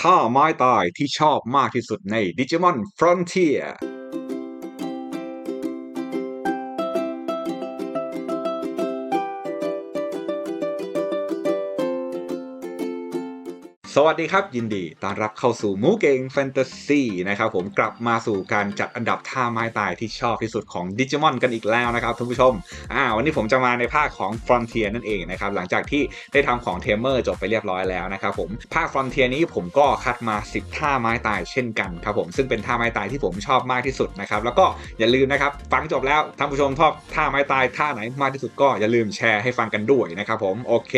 ท่าไม้ตายที่ชอบมากที่สุดใน Digimon Frontier สวัสดีครับ ยินดีต้อนรับเข้าสู่มูเกงแฟนตาซีนะครับผมกลับมาสู่การจัดอันดับท่าไม้ตายที่ชอบที่สุดของดิจิมอนกันอีกแล้วนะครับท่านผู้ชมอ่าวันนี้ผมจะมาในภาคของ Frontier นั่นเองนะครับหลังจากที่ได้ทำของเทมเมอร์จบไปเรียบร้อยแล้วนะครับผมภาค Frontier นี้ผมก็คัดมา 10 ท่าไม้ตายเช่นกันครับผมซึ่งเป็นท่าไม้ตายที่ผมชอบมากที่สุดนะครับแล้วก็อย่าลืมนะครับฟังจบแล้วท่านผู้ชมชอบท่าไม้ตายท่าไหนมากที่สุดก็อย่าลืมแชร์ให้ฟังกันด้วยนะครับผมโอเค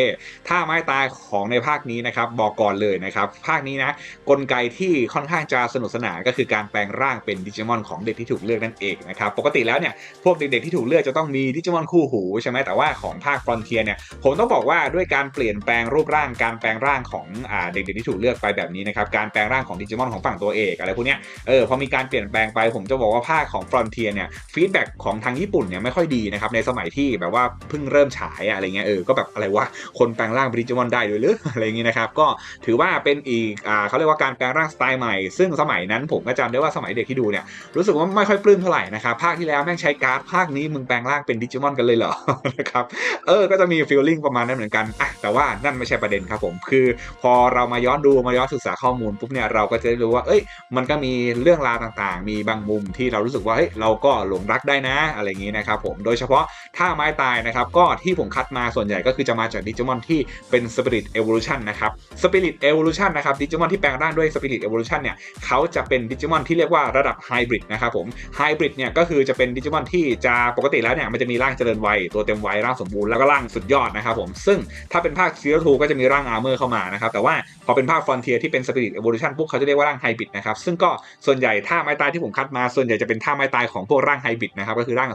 ท่าไม้ตายของในภาคนี้นะครับบอกก่อนเลยนะครับ ภาคนี้นะกลไกที่ค่อนข้างจะสนุกสนานก็คือการแปลงร่างเป็นดิจิมอนของเด็กที่ถูกเลือกนั่นเองนะครับปกติแล้วเนี่ยพวกเด็กๆที่ถูกเลือกจะต้องมีดิจิมอนคู่หูใช่ไหมแต่ว่าของภาคฟรอนเทียเนี่ยผมต้องบอกว่าด้วยการเปลี่ยนแปลงรูปร่างการแปลงร่างของอเด็กๆที่ถูกเลือกไปแบบนี้นะครับการแปลงร่างของดิจิมอนของฝั่งตัวเอกอะไรพวกเนี้ยเออพอมีการเปลี่ยนแปลงไปผมจะบอกว่าภาคของฟรอนเทียเนี่ยฟีดแบ็กของทางญี่ปุ่นเนี่ยไม่ค่อยดีนะครับในสมัยที่แบบว่าเพิ่งเริ่มฉายอะไรเงี้ยเออก็แบบอะไรวะคนแปลงร่างเป็นดิจิมอนได้ด้วยหรืออะไรเงี้ยนะครับก็ถือว่าเป็นอีกอ่าเขาเรียกว่าการแปลงร่างสไตล์ใหม่ ซึ่งสมัยนั้นผมก็จำได้ว่าสมัยเด็กที่ดูเนี่ยรู้สึกว่าไม่ค่อยปลื้มเท่าไหร่นะครับภาคที่แล้วแม่งใช้การ์ดภาคนี้มึงแปลงร่างเป็นดิจิมอนกันเลยเหรอนะครับเออก็จะมีฟีลลิ่งประมาณนั้นเหมือนกันอะแต่ว่านั่นไม่ใช่ประเด็นครับผมคือ พอเรามาย้อนดูมาย้อนศึกษาข้อมูลปุ๊บเนี่ยเราก็จะได้รู้ว่าเอ้ยมันก็มีเรื่องราวต่างๆ มีบางมุมที่เรารู้สึกว่าเฮ้ยเราก็หลงรักได้นะอะไรอย่างนี้นะครับผมโดยเฉพาะท่าไม้ตายนะครับก็ที่ผมคัดมาส่วนใหญ่ก็คือจะมาจากดิจิมอนที่เป็นสปิริตเอ o l u ชันนะครับสปิริตเอ o l u ชันนะครับดิจิมอนที่แปลงร่างด้วยสปิริตเอ o l u ชันเนี่ยเขาจะเป็นดิจิมอนที่เรียกว่าระดับไฮบริดนะครับผมไฮบริดเนี่ยก็คือจะเป็นดิจิมอนที่จะปกติแล้วเนี่ยมันจะมีร่างเจริญวัยตัวเต็มวัยร่างสมบูรณ์แล้วก็ร่างสุดยอดนะครับผมซึ่งถ้าเป็นภาคซีร่ทูก็จะมีร่างอาร์เมอร์เข้ามานะครับแต่ว่าพอเป็นภาคฟอนเทียที่เป็นสปิริตเอ o l u ชันปุ๊บเขาจะเรียกว่าร่างไฮบริดนะครับซึ่งก็ส่วนใหญ่ท่าไม้ตายที่ผมคัดมาส่วนใหญ่จะเป็นท่าไม้ตายของพวกร่างไฮบริดนะครับก็คือร่าง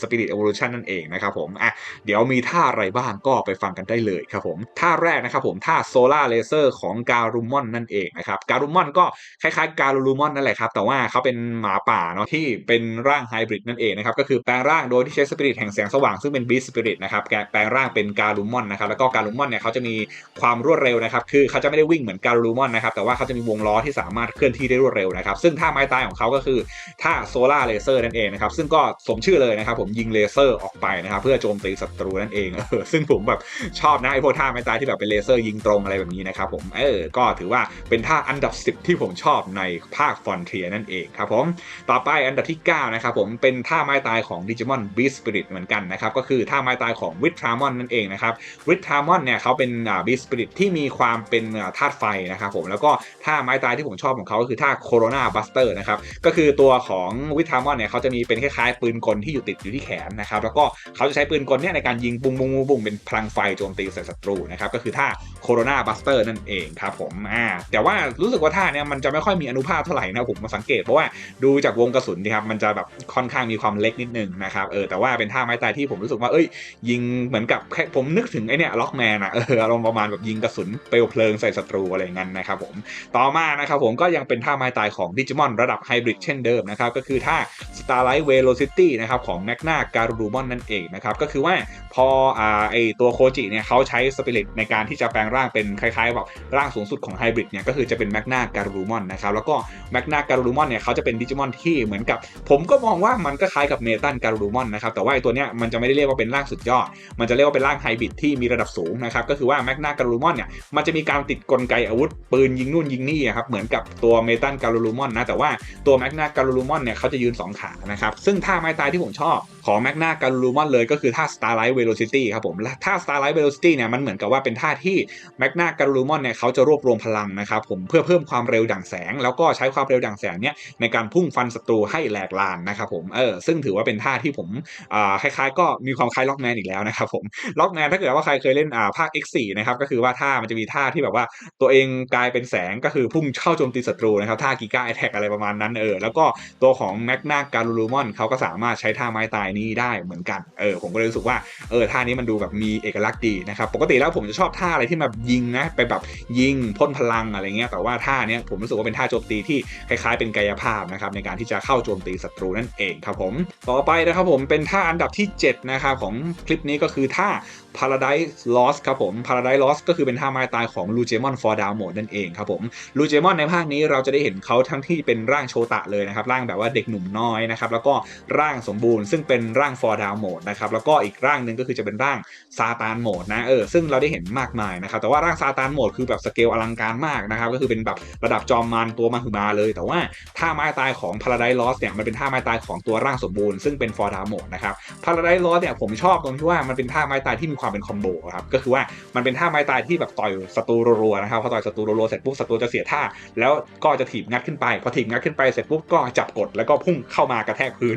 สปิริตเอ o l u ชันนั่นเองนะครับผมอะเดี๋ยวมีท่าอะไรบ้างก็ไปฟังกันได้เลยครับผมท่าแรกนะครับผมท่าโซลาเลเซอร์ของการุมอนนั่นเองนะครับการุมอนก็คล้ายๆ การูมอนนั่นแหละครับ แต่ว่าเขาเป็นหมาป่าเนาะที่เป็นร่างไฮบริดนั่นเองนะครับก็คือแปลงร่างโดยที่ใช้สปิริตแห่งแสงสว่างซึ่งเป็นบีสปิริตนะครับแปลงร่างเป็นการูมอนนะครับแล้วก็การูมอนเนี่ยเขาจะมีความรวดเร็วนะครับคือเขาจะไม่ได้วิ่งเหมือนการูมอนนะครับแต่ว่าเขาจะมีวงล้อที่สามารถเคลื่อนที่ได้รวดเร็วนะครับซึ่งท่าไม้ตายของเขาก็คือท่าโซลาร์เลเซอร์นั่นเองนะครับซึ่งก็สมชื่อเลยนะครับผมยิงเลเซอร์ออกไปนะครับเพื่อโจมตีศัตรูนั่นเองซึ่งผมแบบชอบนะไอพวกท่าไม้ตายที่แบบเป็นเลเซอร์ยิงตรงอะไรแบบนี้นะครับผมเออ ก็ถือว่าเป็นท่าอันดับ 10 ที่ผมชอบในภาคฟอนเทียนั่นเองครับผม ต่อไปอันดับที่ 9 นะครับผมเป็นท่าไม้ตายของดิจิมอนบีสปิริตเหมือนกันนะครับ ก็คือท่าไม้ตายของวิทรามอนนั่นเองนะครับวิทรามอนเนี่ยเขาเป็นบีสปิริตที่มีความเป็นธาตุไฟนะครับผมแล้วก็ท่าไม้ตายที่ผมชอบของเขาก็คือท่าโคโรนาบัสเตอร์นะครับก็คือตัวของวิทรามอนเนี่ยเขาจะมีเป็นคล้ายๆปืนกลที่อยู่ติดอยู่ที่แขนนะครับแล้วก็เขาจะใช้ปืนกลเนี่ยในการยิงปุ้งปุ้งปุ้งเป็นพลังไฟโจมตีใส่ศัตรูนะครับก็คือท่าโคโรนาบัสเตอร์นั่นเองครับผมอ่าแต่ว่ารู้สึกว่าท่าเนี่ยมันจะไม่ค่อยมีอนุภาพเท่าไหร่นะผมมาสังเกตเพราะว่าดูจากวงกระสุนนี่ครับมันจะแบบค่อนข้างมีความเล็กนิดนึงนะครับเออแต่ว่าเป็นท่าไม้ตายที่ผมรู้สึกว่าเอ้ย ยิงเหมือนกับแค่ผมนึกถึงไอเนี่ยล็อกแมนอะเอออารมณ์ประมาณแบบยิงกระสุนเปลวเพลิงใส่ศัตรูอะไรเงี้ยนะครับผมต่อมานะครับผมก็ยังเป็นท่าไม้ตายของดิจิมอนระดับไฮบริดเช่นเดิมนะครับก็คือท่า Starlight Velocity นะครับของแมกนาการูมอนนั่นเองนะครับก็คือว่าพออ่าไอตัวโคจิเนี่ยเขาใช้สปิริตในการที่จะแปลงร่างเป็นคล้ายๆแบบร่างสูงสุดของไฮบริดเนี่ยก็คือจะเป็นแมกนาการูมอนนะครับแล้วก็แมกนาการูมอนเนี่ยเขาจะเป็นดิจิมอนที่เหมือนกับ ผมก็มองว่ามันก็คล้ายกับเมตันการูมอนนะครับแต่ว่าไอตัวเนี้ยมันจะไม่ได้เรียกว่าเป็นร่างสุดยอด มันจะเรียกว่าเป็นร่างไฮบริดที่มีระดับสูงนะครับก็คือว่าแมกนาการูมอนเนี่ยมันจะมีการติดกลไกอาวุธ ปืนยิงนู่นยิงนี่ครับเหมือนกับตัวเมตันการูมอนนะแต่ว่าตัวแมกนาการูมอนเนี่ยเขาจะยืน2ขานะครับซึ่งท่าไม้ตายที่ผมชอบของแมกนาการูมอนเลยก็คือท่า Starlight Velocity ครับผมและท่า Starlight Velocity เนี่ยมันเหมือนกับว่าเป็นท่าที่แมกนาการูมอนเนี่ยเขาจะรวบรวมพลังนะครับผมเพื่อเพิ่มความเร็วดั่งแสง แล้วก็ใช้ความเร็วดั่งแสงเนี่ยในการพุ่งฟันศัตรูให้แหลกลานนะครับผมเออซึ่งถือว่าเป็นท่าที่ผมอ่าคล้ายๆ ก็มีความคล้ายล็อกแมนอีกแล้วนะครับผมล็อกแมนถ้าเกิดว่าใครเคยเล่นอ่าภาค X4 นะครับก็คือว่าท่ามันจะมีท่าที่แบบว่าตัวเองกลายเป็นแสงก็คือพุ่งเข้าโจมตีศัตรูนะครับท่ากิก้าแอทแทกอะไรประมาณนั้นเออแล้วก็ตัวของแมกนาการูมอนเขาก็สามารถใช้ท่าไม้ตายนี้ได้เหมือนกัน เออผมก็เลยรู้สึกว่าเออท่านี้มันดูแบบมีเอกลักษณ์ดีนะครับ ปกติแล้วผมจะชอบท่าอะไรที่แบบยิงนะไปแบบยิงพ่นพลังอะไรเงี้ยแต่ว่าท่านี้ผมรู้สึกว่าเป็นท่าโจมตีที่คล้ายๆเป็นกายภาพนะครับในการที่จะเข้าโจมตีศัตรูนั่นเองครับผมต่อไปนะครับผมเป็นท่าอันดับที่ 7 นะครับของคลิปนี้ก็คือท่า Paradise Lost ครับผม Paradise Lost ก็คือเป็นท่าไม้ตายของ Lu Gemon for Down Mode นั่นเองครับผม Lu Gemon ในภาคนี้เราจะได้เห็นเขาทั้งที่เป็นร่างโชตะเลยนะครับร่างแบบว่าเด็กหนุ่มน้อยนะครับแล้วก็ร่างสมบูรณ์ซึ่งเป็นร่าง for down mode นะครับแล้วก็อีกร่างหนึ่งก็คือจะเป็นร่างซาตานโหมดนะเออซึ่งเราได้เห็นมากมายนะครับแต่ว่าร่างซาตานโหมดคือแบบสเกลอลังการมากนะครับก็คือเป็นแบบระดับจอมมารตัวมาหึมาเลย แต่ว่าท่าไม้ตายของ Paradise Lost เนี่ยมันเป็นท่าไม้ตายของตัวร่างสมบูรณ์ซึ่งเป็น for down mode นะครับ Paradise Lost เนี่ยผมชอบตรงที่ว่ามันเป็นท่าไม้ตายที่มีความเป็นคอมโบครับก็คือว่ามันเป็นท่าไม้ตายที่แบบต่อยศัตรูรัวๆนะครับพอต่อยศัตรูรัวๆเสร็จปุ๊บศัตรูจะเสียท่า แล้วก็จะถีบงัดขึ้นไปพอถีบงัดขึ้นไปเสร็จปุ๊บก็จับกดแล้วก็พุ่งเข้ามากระแทกพื้น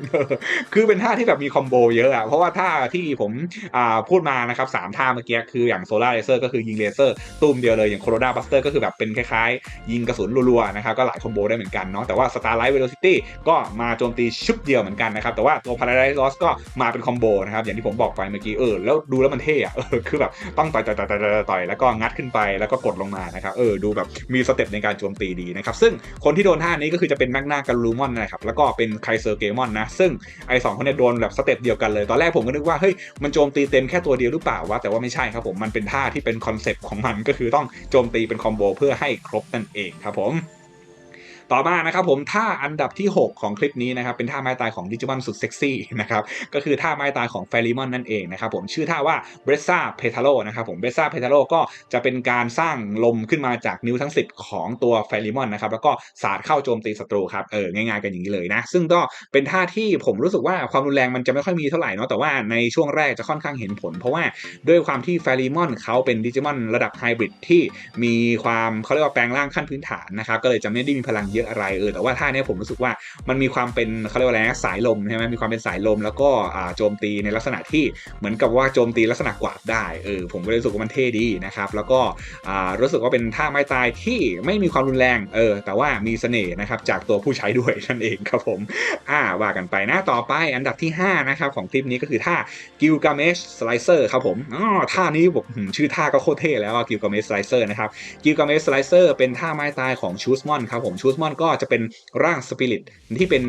คือเป็นท่าที่แบบมีคอมโบเยอะอะเพราะว่าท่าที่ผมพูดมานะครับสามท่าเมื่อกี้คืออย่างโซลาร์เลเซอร์ก็คือยิงเลเซอร์ตูมเดียวเลยอย่างโคโรนาบัสเตอร์ก็คือแบบเป็นคล้ายๆ ยิงกระสุนรัวๆนะครับก็หลายคอมโบได้เหมือนกันเนาะแต่ว่าสตาร์ไลท์เวโรซิตี้ก็มาโจมตีชุบเดียวเหมือนกันนะครับแต่ว่าตัวพาราไดซ์ลอสก็มาเป็นคอมโบนะครับอย่างที่ผมบอกไปเมื่อกี้เออแล้วดูแล้วมันเท่อะเออคือแบบต้องต่อยต่อยต่อยต่อยต่อยแล้วก็งัดขึ้นไปแล้วก็กดลงมานะครับเออดูแบบมีสเต็ปในการโจมตีดีนะครับซึ่งคนที่โดนท่านี้ก็คือจะเป็นแมกนากับลูมอนนะครับแล้วก็เป็นไคเซอร์เกมอนนะซึ่งไอสองคนเนี่ยโดนแบบสเต็ปเดียวกันเลย ตอนแรกผมก็นึกว่าเฮ้ยมันโจมตีเต็มแค่ตัวเดียวหรือเปล่าวะแต่ว่าไม่ใช่ครับผมมันเป็นท่าที่เป็นคอนเซปต์ของมันก็คือต้องโจมตีเป็นคอมโบเพื่อให้ครบนั่นเองครับผม ต่อมานะครับผมท่าอันดับที่ 6 ของคลิปนี้นะครับเป็นท่าไม้ตายของดิจิมอนสุดเซ็กซี่นะครับก็คือท่าไม้ตายของแฟริมอนนั่นเองนะครับผมชื่อท่าว่าเบรซ่าเพทาโลนะครับผมเบรซ่าเพทาโลก็จะเป็นการสร้างลมขึ้นมาจากนิ้วทั้ง 10 ของตัวแฟริมอนนะครับแล้วก็สาดเข้าโจมตีศัตรูครับเออง่ายๆกันอย่างนี้เลยนะ ซึ่งก็เป็นท่าที่ผมรู้สึกว่าความรุนแรงมันจะไม่ค่อยมีเท่าไหร่เนาะแต่ว่าในช่วงแรกจะค่อนข้างเห็นผล เพราะว่าด้วยความที่แฟริมอนเขาเป็นดิจิมอนระดับไฮบริดที่มีความเขาเรียกว่าแปลงร่างขั้นพื้นฐานนะครับก็เลยจะไม่ได้มีพลังเยอะอะไรเออแต่ว่าท่าเนี้ยผมรู้สึกว่ามันมีความเป็นเขาเรียกว่าอะไรนะสายลมใช่ไหมมีความเป็นสายลม แล้วก็โจมตีในลักษณะที่เหมือนกับว่าโจมตีลักษณะกวาดได้เออผมก็เลยรู้สึกว่ามันเท่ดีนะครับแล้วก็รู้สึกว่าเป็นท่าไม้ตายที่ไม่มีความรุนแรงเออแต่ว่ามีเสน่ห์นะครับจากตัวผู้ใช้ด้วยนั่นเองครับผมอ่าว่ากันไปนะต่อไปอันดับที่5นะครับของคลิปนี้ก็คือท่า Gilgamesh Slicer ครับผมอ๋อท่านี้บอกหืมชื่อท่าก็โคตรเท่แล้วอะ Gilgamesh Slicer นะครับ Gilgamesh Slicer เป็นท่าไม้ตายของชูสมอนครับผมชูสมอนก็จะเป็นร่างสปิริตที่เป็น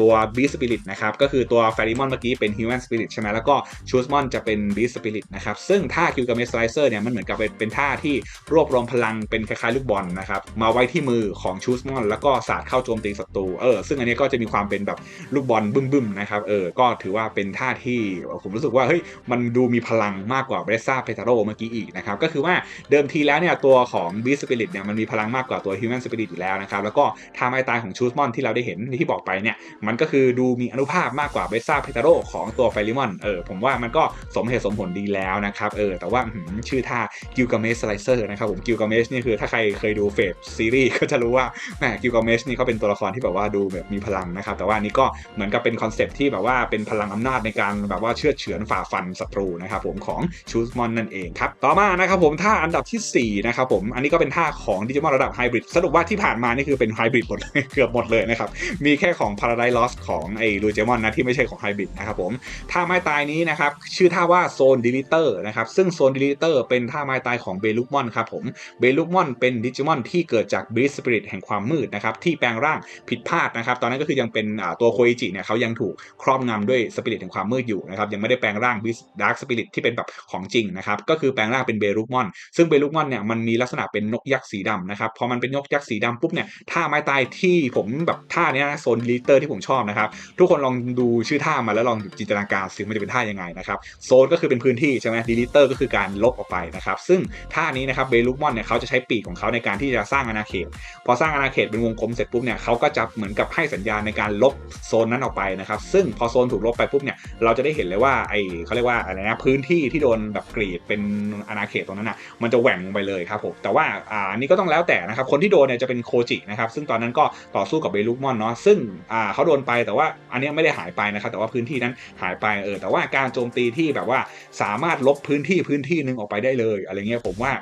ตัวบีสปิริตนะครับก็คือตัวแฟริมอนเมื่อกี้เป็นฮิวแมนสปิริตใช่ไหมแล้วก็ชูสมอนจะเป็นบีสปิริตนะครับซึ่งท่า Gilgamesh Slicer เนี่ยมันเหมือนกับเป็นเป็นท่าที่รวบรวมพลังเป็นคล้ายๆลูกบอลนะครับมาไว้ที่มือของชูสมอนแล้วก็สาดเข้าโจมตีศัตรูเออซึ่งอันนี้ก็จะมีความเป็นแบบลูกบอลบึ้มๆนะครับเออก็ถือว่าเป็นท่าที่ผมรู้สึกว่าเฮ้ยมันดูมีพลังมากกว่าเบรซ่าเพทาโรเมื่อกี้อีกนะครับก็คือว่าเดิมทีแล้วเนี่ยตัวของบีสปิริตเนี่ยมันมีพลังมากกว่าตัวฮิวแมนสปิริตอยู่แล้วนะครับแล้วก็ท่าไม้ตายของชูสมอนที่เราได้เห็นที่บอกไปเนี่ยมันก็คือดูมีอนุภาพมากกว่าเบซ่าเพทาโรของตัวไฟลิมอนเออผมว่ามันก็สมเหตุสมผลดีแล้วนะครับเออแต่ว่าชื่อท่ากิลกาเมสไลเซอร์นะครับผมกิลกาเมสนี่คือถ้าใครเคยดูเฟสซีรีส์ก็จะรู้ว่าแหมกิลกาเมสนี่เขาเป็นตัวละครที่แบบว่าดูแบบมีพลังนะครับแต่ว่านนี้ก็เหมือนกับเป็นคอนเซปที่แบบว่าเป็นพลังอำนาจในการแบบว่าเชื่อเฉือนฝ่าฟันศัตรูนะครับผมของชูสมอนนั่นเองครับต่อมานะครับผมท่าอันดับทีสี่4นะครับผมอันนี้ก็เป็นท่าของดิจิมอนระดับไฮบริดสรุปว่าที่ผ่านมานี่คือเป็นไฮบริดหมดเกือบหมดเลยนะครับ มีแค่ของ Paradise Lost ของไอ้ลูเจมอนนะที่ไม่ใช่ของไฮบริดนะครับผมท่าไม้ตายนี้นะครับชื่อท่าว่าโซนดิลิเตอร์นะครับซึ่งโซนดิลิเตอร์เป็นท่าไม้ตายของเบลูกมอนครับผมเบลูกมอนเป็นดิจิมอนที่เกิดจากบีสปิริตแห่งความมืดนะครับที่แปลงร่างผิดพลาดนะครับตอนนั้นก็คือยังเป็นตัวโคอิจิเนี่ยเขายังถูกครอบงำด้วยสปิริตแห่งความมืดอยู่นะครับยังไม่ได้แปลงร่างบีสดาร์กสปิริตที่เป็นแบบของจริงนะครับก็คือแปลงร่างเป็นเบลูกมอน ซึ่งเบลูกมอนเนี่ยมันมีลักษณะเป็นนกยักษ์สีดำนะครับพอมันเป็นนกยักษ์สีดำปุ๊บเนี่ยท่าไม้ตายที่ผมแบบท่าเนี้ยโซนลิเตอร์ที่ผมชอบนะครับทุกคนลองดูชื่อท่ามาแล้วลองจินตนาการซิมันจะเป็นท่ายังไงนะครับโซนก็คือเป็นพื้นที่ใช่ไหมดิลิเตอร์ก็คือการลบออกไปนะครับซึ่งท่านี้นะครับเบลูกมอนเนี่ยเขาจะใช้ปีกของเขาในการที่จะสร้างอาณาเขต พอสร้างอาณาเขตเป็นวงกลมเสร็จปุ๊บเนี่ยเขาก็จะเหมือนกับให้สัญญาณในการลบโซนนั้นออกไปนะครับซึ่งพอโซนถูกลบไปปุ๊บเนี่ยเราจะได้เห็นเลยว่าไอเขาเรียกว่าอะไรนะพื้นที่ที่โดนแบบกรีดเป็นอาณาเขตตรงนั้นนะมันจะแหว่งลงไปเลยครับผมแต่ว่าอ่านนี้ก็ต้องแล้วแต่นะครับคนที่โดนเนี่ยจะเป็นโคจินะครับซึ่งตอนนั้นก็ต่อสู้กับเบลูกมอนเนาะซึ่งอ่าเขาโดนไปแต่ว่าอันนี้ไม่ได้หายไปนะครับแต่ว่าพื้นที่นั้นหายไปเออแต่ว่าการโจมตีที่แบบว่าสามารถลบพื้นที่พื้นที่หนึ่งออกไปได้เลยอะไรเงี้ยผมว่า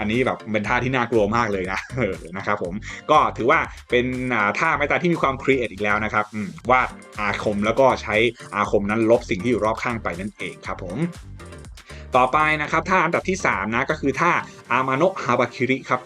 อันนี้แบบเป็นท่าที่น่ากลัวมากเลยนะนะครับผมก็ถือว่าเป็นท่าไม้ตายที่มีความครีเอทอีกแล้วนะครับวาดอาคมแล้วก็ใช้อาคมนั้นลบสิ่งที่อยู่รอบข้างไปนั่นเองครับผมต่อไปนะครับท่าอันดับที่ 3 นะก็คือท่า อามาโนะฮาบาคิริครับ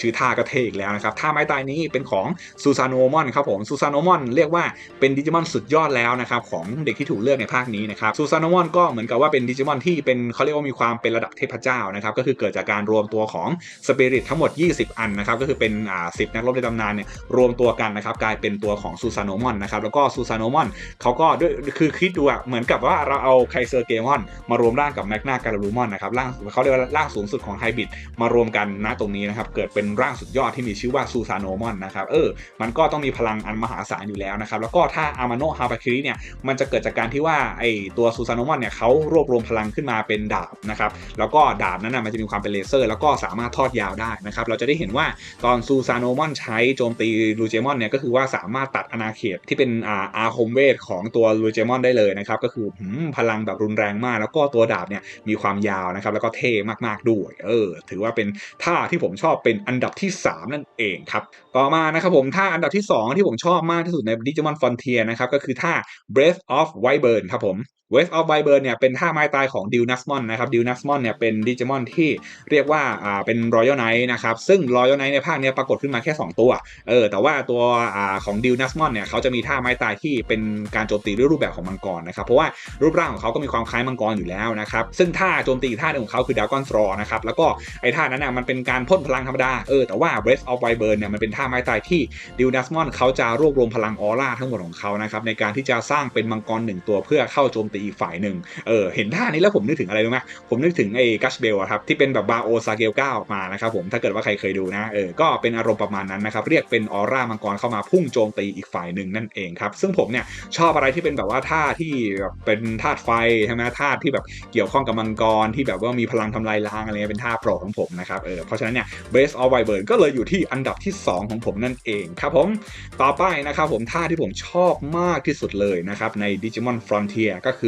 ชื่อท่าก็เท่อีกแล้วนะครับท่าไม้ตายนี้เป็นของซูซานโนมอนครับผมซูซานโนมอนเรียกว่าเป็นดิจิมอนสุดยอดแล้วนะครับของเด็กที่ถูกเลือกในภาคนี้นะครับซูซานโนมอนก็เหมือนกับว่าเป็นดิจิมอนที่เป็นเขาเรียกว่ามีความเป็นระดับเทพเจ้านะครับก็คือเกิดจากการรวมตัวของสปิริตทั้งหมด 20 อันนะครับก็คือเป็นอ่าสินักรบในตำนานเนี่ยรวมตัวกันนะครับกลายเป็นตัวของซูซานโนมอนนะครับแล้วก็ซูซานโนมอนเขาก็ด้วยคือคิดดูอะเหมือนกับว่าเราเอาไคเซอร์เกมอนมารวมร่างกับแมกนาการูมอนนะครับร่างเขาเรียกว่าร่างสูงสุดของไฮบริดมารวมกันณตรงนี้นะครับ เกิดเป็นร่างสุดยอดที่มีชื่อว่าซูซานโนมอนนะครับ เออ มันก็ต้องมีพลังอันมหาศาลอยู่แล้วนะครับ แล้วก็ถ้าอามาโนะฮาบาคิริเนี่ย มันจะเกิดจากการที่ว่าไอตัวซูซานโนมอนเนี่ยเขารวบรวมพลังขึ้นมาเป็นดาบนะครับ แล้วก็ดาบนั้นนะมันจะมีความเป็นเลเซอร์ แล้วก็สามารถทอดยาวได้นะครับ เราจะได้เห็นว่าตอนซูซานโนมอนใช้โจมตีลูเจมอนเนี่ยก็คือว่าสามารถตัดอาณาเขตที่เป็นอาอาคมเวทของตัวลูเจมอนได้เลยนะครับก็คือพลังแบบรุนแรงมาก แล้วก็ตัวดาบเนี่ยมีความยาวนะครับแล้วก็เท่มากๆด้วยเออถือว่าเป็นท่าที่ผมชอบเป็นอันดับที่ 3 นั่นเองครับ ต่อมานะครับผมท่าอันดับที่ 2 ที่ผมชอบมากที่สุดในดิจิมอนฟอนเทียนะครับก็คือท่า Breath of Wyvern ครับผม West of Wyvern เนี่ยเป็นท่าไม้ตายของดิวนัสมอนนะครับดิวนัสมอนเนี่ยเป็นดิจิมอนที่เรียกว่าอ่าเป็น Royal Knight นะครับซึ่ง Royal Knight ในภาคเนี้ยปรากฏขึ้นมาแค่ 2 ตัวเออแต่ว่าตัวอ่าของดิวนัสมอนเนี่ยเขาจะมีท่าไม้ตายที่เป็นการโจมตีด้วยรูปแบบของมังกรนะครับเพราะว่ารูปร่างของเขาก็มีความคล้ายมังกรอยู่แล้วนะครับซึ่งท่าโจมตีท่าหนึงของเขาคือดากอนสตรอนะครับแล้วก็ไอ้ท่านั้นน่ะมันเป็นการพ่นพลังธรรมดาเออแต่ว่า West of Wyvern เนี่ยมันเป็นท่าไม้ตายที่ดิวนัสมอนเขาจะรวบรวมพลังออร่าทั้งหมดของเขานะครับในการที่จะสร้างเป็นมังกรหนึ่งตัวเพื่อเข้าโจมตีอีกฝ่ายหนึ่งเออเห็นท่านี้แล้วผมนึกถึงอะไรรู้ไหมผมนึกถึงไอ้กัชเบลครับที่เป็นแบบบาโอซาเกลก้าออกมานะครับผมถ้าเกิดว่าใครเคยดูนะเออก็เป็นอารมณ์ประมาณนั้นนะครับเรียกเป็นออร่ามังกรเข้ามาพุ่งโจมตีอีกฝ่ายหนึ่งนั่นเองครับซึ่งผมเนี่ยชอบอะไรที่เป็นแบบว่าท่าที่แบบเป็นธาตุไฟใช่ไหมธาตุที่แบบเกี่ยวข้องกับมังกรที่แบบว่ามีพลังทำลายล้างอะไรเงี้ยเป็นท่าโปรดของผมนะครับเออเพราะฉะนั้นเนี่ย Base of Wyvern ก็เลยอยู่ที่อันดับที่ 2 ของผมนั่นเองครับผมต่อไปนะครับผมท่าที่ผมชอบมากที่สุดเลยนะครับใน Digimon Frontier ก็คือ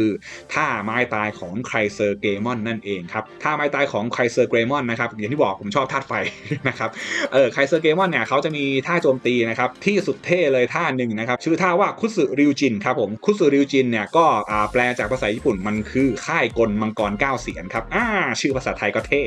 ท่าไม้ตายของไคเซอร์เกมอนนั่นเองครับท่าไม้ตายของไคเซอร์เกมอนนะครับอย่างที่บอกผมชอบธาตุไฟนะครับเออไคเซอร์เกมอนเนี่ยเขาจะมีท่าโจมตีนะครับที่สุดเท่เลยท่าหนึ่งนะครับชื่อท่าว่าคุสึริวจินครับผมคุสึริวจินเนี่ยก็แปลจากภาษาญี่ปุ่นมันคือค่ายกลมังกรเก้าเสียนครับอ่าชื่อภาษาไทยก็เท่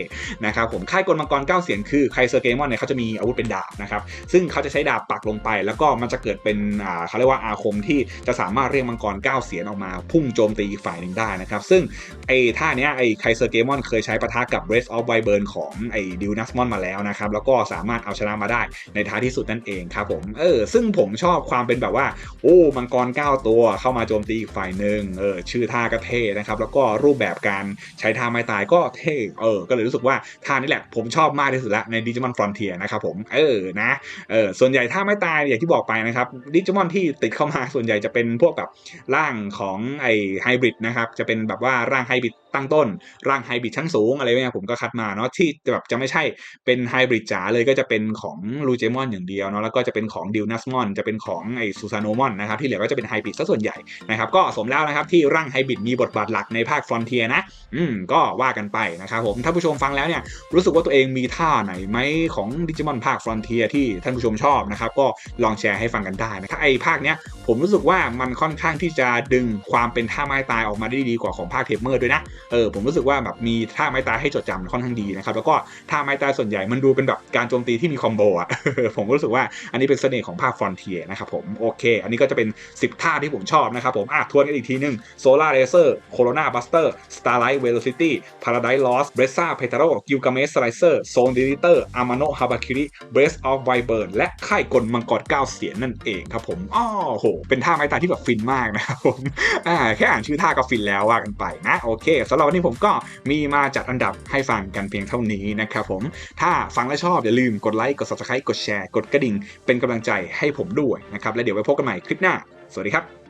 นะครับผมค่ายกลมังกรเก้าเสียนคือไคเซอร์เกมอนเนี่ยเขาจะมีอาวุธเป็นดาบนะครับซึ่งเขาจะใช้ดาบปักลงไป แล้วก็มันจะเกิดเป็นอ่าเขาเรียกว่าอาคมที่จะสามารถเรียกมังกรเก้าเสียนออกมาพุ่งโจมตีอีกฝ่ายหนึ่งได้นะครับ ซึ่งไอ้ท่าเนี้ยไอ้ไคเซอร์เกมอนเคยใช้ปะทะกับ Race of Wyvern ของไอ้ดิวนัสมอนมาแล้วนะครับ แล้วก็สามารถเอาชนะมาได้ในท้ายที่สุดนั่นเองครับผมเออซึ่งผมชอบความเป็นแบบว่า โอ้มังกร 9 ตัวเข้ามาโจมตีอีกฝ่ายหนึ่งเออชื่อท่าก็เท่นะครับ แล้วก็รูปแบบการใช้ท่าไม้ตายก็เท่เออ ก็เลยรู้สึกว่าท่านี้แหละผมชอบมากที่สุดละใน Digimon Frontier นะครับผมเออนะเออส่วนใหญ่ท่าไม้ตายอย่างที่บอกไปนะครับดิจิมอนที่ติดเข้ามาส่วนใหญ่จะเป็นพวกแบบร่างของไอไฮบริดนะครับ จะเป็นแบบว่าร่างไฮบริด ตั้งต้นร่างไฮบริดชั้นสูงอะไรเนี่ยผมก็คัดมาเนาะที่แบบจะไม่ใช่เป็นไฮบริดจ๋าเลยก็จะเป็นของลูเจมอนอย่างเดียวเนาะแล้วก็จะเป็นของดิวนัสมอนจะเป็นของไอซูซานโนมอนนะครับที่เหลือก็จะเป็นไฮบริดซะส่วนใหญ่นะครับก็สมแล้วนะครับที่ร่างไฮบริดมีบทบาทหลักในภาคฟรอนเทียนะอืมก็ว่ากันไปนะครับผมถ้าผู้ชมฟังแล้วเนี่ยรู้สึกว่าตัวเองมีท่าไหนไหมของดิจิมอนภาคฟรอนเทียที่ท่านผู้ชมชอบนะครับก็ลองแชร์ให้ฟังกันได้นะครับไอภาคเนี้ยผมรู้สึกว่ามันค่อนข้างที่จะดึงความเป็นท่าไม้ตายออกมาได้ดีกว่าของภาคเทปเมอร์ด้วยนะเออผมรู้สึกว่าแบบมีท่าไม้ตายให้จดจำค่อนข้างดีนะครับแล้วก็ท่าไม้ตายส่วนใหญ่มันดูเป็นแบบการโจมตีที่มีคอมโบอะผมรู้สึกว่าอันนี้เป็นเสน่ห์ของภาคฟอนเทียนะครับผมโอเค อันนี้ก็จะเป็น 10 ท่าที่ผมชอบนะครับผมอะทวนกันอีกทีนึงโซลาร์เรเซอร์โคโรนาบัสเตอร์สตาร์ไลท์เวโรซิตี้พาราไดลอสเบรซ่าเพทาโรกิลกาเมสไลเซอร์โซนดิลิเตอร์อามาโนฮาบาคิริเบรสออฟไวเบิร์นและค่กลมังกรเก้าเสียนนั่นเองครับผมอ้อโห เป็นท่าไม้ตายที่แบบฟินมากนะครับผมอ่าแค่อ่านชื่อท่าก็ฟินแล้วว่ากันไปนะโอเคสำหรับวันนี้ผมก็มีมาจัดอันดับให้ฟังกันเพียงเท่านี้นะครับผมถ้าฟังและชอบอย่าลืมกดไลค์กด subscribe กดแชร์กดกระดิ่ง เป็นกำลังใจให้ผมด้วยนะครับและเดี๋ยวไว้พบกันใหม่คลิปหน้า สวัสดีครับ